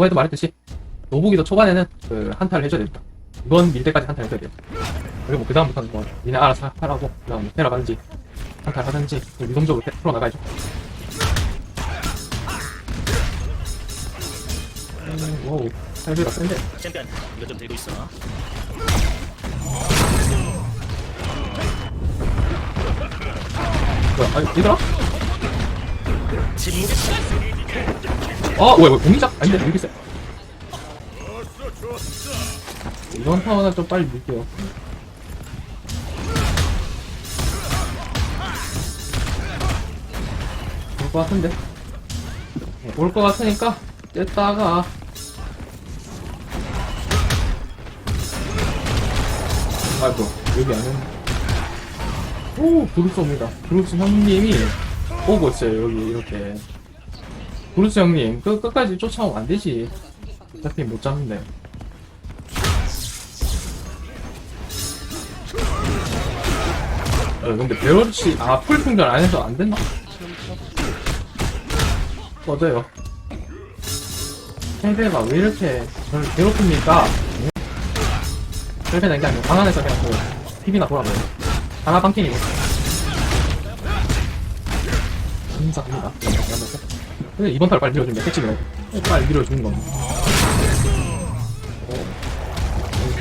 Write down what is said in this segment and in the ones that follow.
저번에도 말했듯이 노부기도 초반에는 그 한타를 해줘야 됩니다. 이번 밀 때까지 한타를 해줘야 돼요. 그리고 그 다음부터는 뭐 니네 알아서 하라고 그다음 테라 가든지 한타를 하든지 유동적으로 테- 풀어 나가야죠. 음, 와우, 살배가 센데. 챔피언 이거 좀 들고 있어 뭐야, 아, 얘들아? 침묵의 시간 아, 뭐야, 공기작? 아닌데, 왜 이렇게 세? 이번 타워는 좀 빨리 밀게요. 올 것 같은데? 네, 올것 같으니까, 뗐다가. 아이고, 여기 안에. 오, 브루스 옵니다. 브루스 형님이 오고 있어요, 여기, 이렇게. 브루스 형님, 그, 끝까지 쫓아오면 안 되지. 어차피 못 잡는데. 어, 근데 베로치, 아, 풀풍전 안 해서 안 됐나? 맞아요. 헬베가 왜 이렇게 저를 괴롭힙니까? 헬베는 게 아니고 방 안에서 그냥 뭐, TV나 보라고요. 하나 방킹이고. 감사합니다. 근데 이번 달 빨리 밀어주면 돼, 핵심이라고. 빨리 밀어주는 겁니다.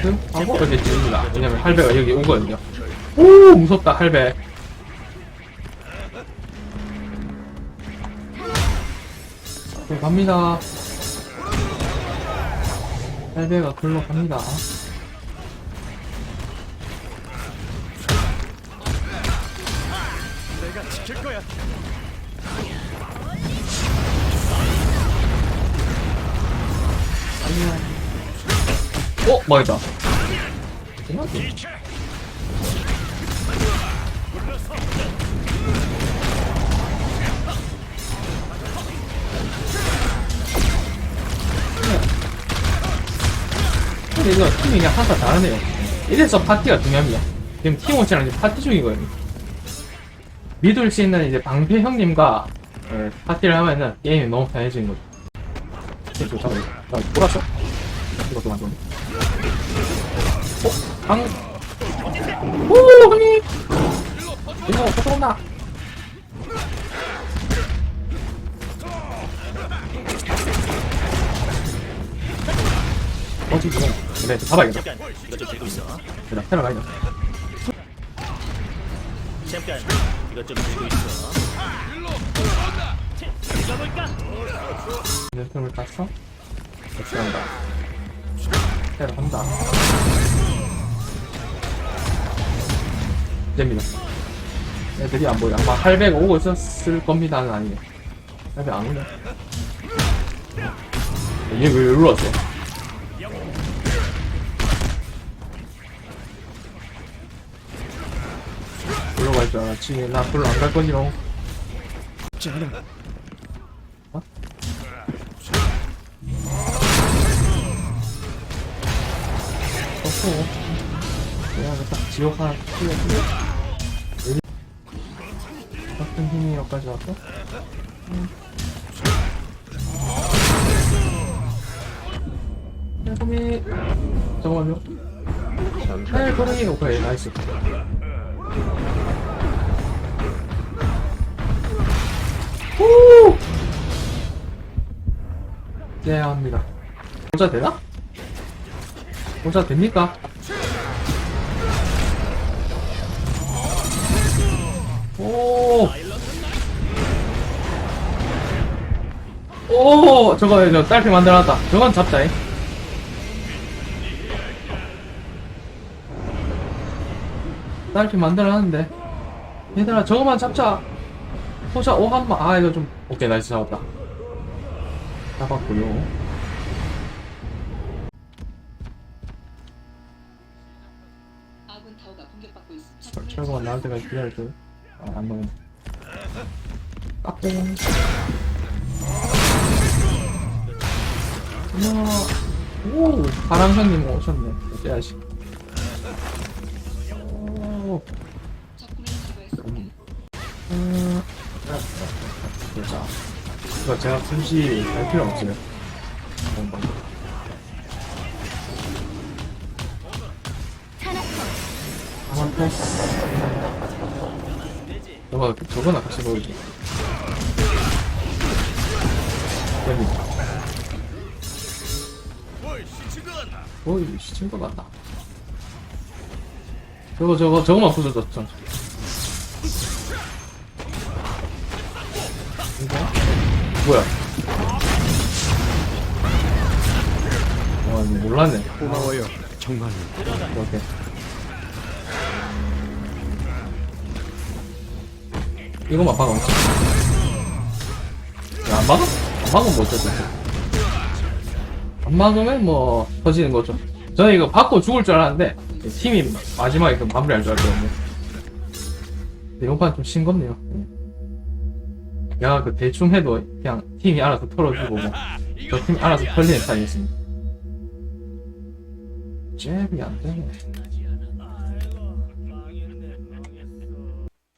이렇게 하고 이렇게 찌릅니다. 왜냐면 할배가 여기 오거든요. 오 무섭다 할배. 네, 갑니다. 할배가 글로 갑니다. 내가 지킬 거야 어. 생각이. 근데 이거 팀이 그냥 항상 다르네요. 이래서 파티가 중요합니다. 지금 팀워치랑 이제 파티 중이거든요. 믿을 수 있는 이제 방패 형님과 예, 파티를 하면은 게임이 너무 편해지는 거죠. 이거 잠깐만, 나 돌았어? 또 완전. 어? 방. 오, 형님! 이거 어떻게 온다? 어, 지금, 네, 잡아야겠다. 챔피언 이거 좀 들고 있어 일단, 테러 가야죠. 챔피언 이거 좀 들고 있어 읽어볼까? 멘트를 땄어? 같이 간다. 테러 간다. 됩니다. 애들이 안 보여. 아마 할배가 오고 있었을 겁니다는 아니에요. 할배 안 오네. 얘왜 여기로 왔어? 불러 갈줄 알았지. 나 별로 안 갈 거지롱. 어? 어허. 내가 딱 지옥 하나 튀어주고. 여기. 같은 힘이 여기까지 왔어? 음. 헬고미. 잠깐만요. 헬고미. 오케이, 나이스. 후! 네, 합니다. 모자 되나? 모자 됩니까? 오! 오! 저거, 저, 딸피 만들어놨다. 저건 잡자잉. 딸피 만들어놨는데. 얘들아, 저거만 잡자. 포자 오 한마 아 이거 좀 오케이 나이스 잡았다 잡았고요. 아군 타워가 공격받고 있습니다. 철- 철거가 나올 때까지 기다려줘 아안 나오네 깍봉 우와 오 바람선님 오셨네 어째야지 오 자 이거 제가 굳이 할 필요 없어요. 가만 패스. 저거, 저거나 같이 보여줘. 됩니다. 어이, 시친 것 같다. 저거, 저거, 저거만 부서졌죠. 이거? 뭐야? 와, 이거 몰랐네. 고마워요. 정말로. 이렇게. 이거만 박아놓자. 야, 안 막아? 안 막으면 뭐 어쩌지? 안 막으면 뭐, 터지는 거죠. 저는 이거 받고 죽을 줄 알았는데, 팀이 마지막에 그 마무리할 줄 알았거든요. 근데 이번 좀 싱겁네요. 야, 그 대충 해도 그냥 팀이 알아서 털어주고, 뭐, 저 팀이 알아서 털리는 스타일이었습니다. 잽이 안 되네.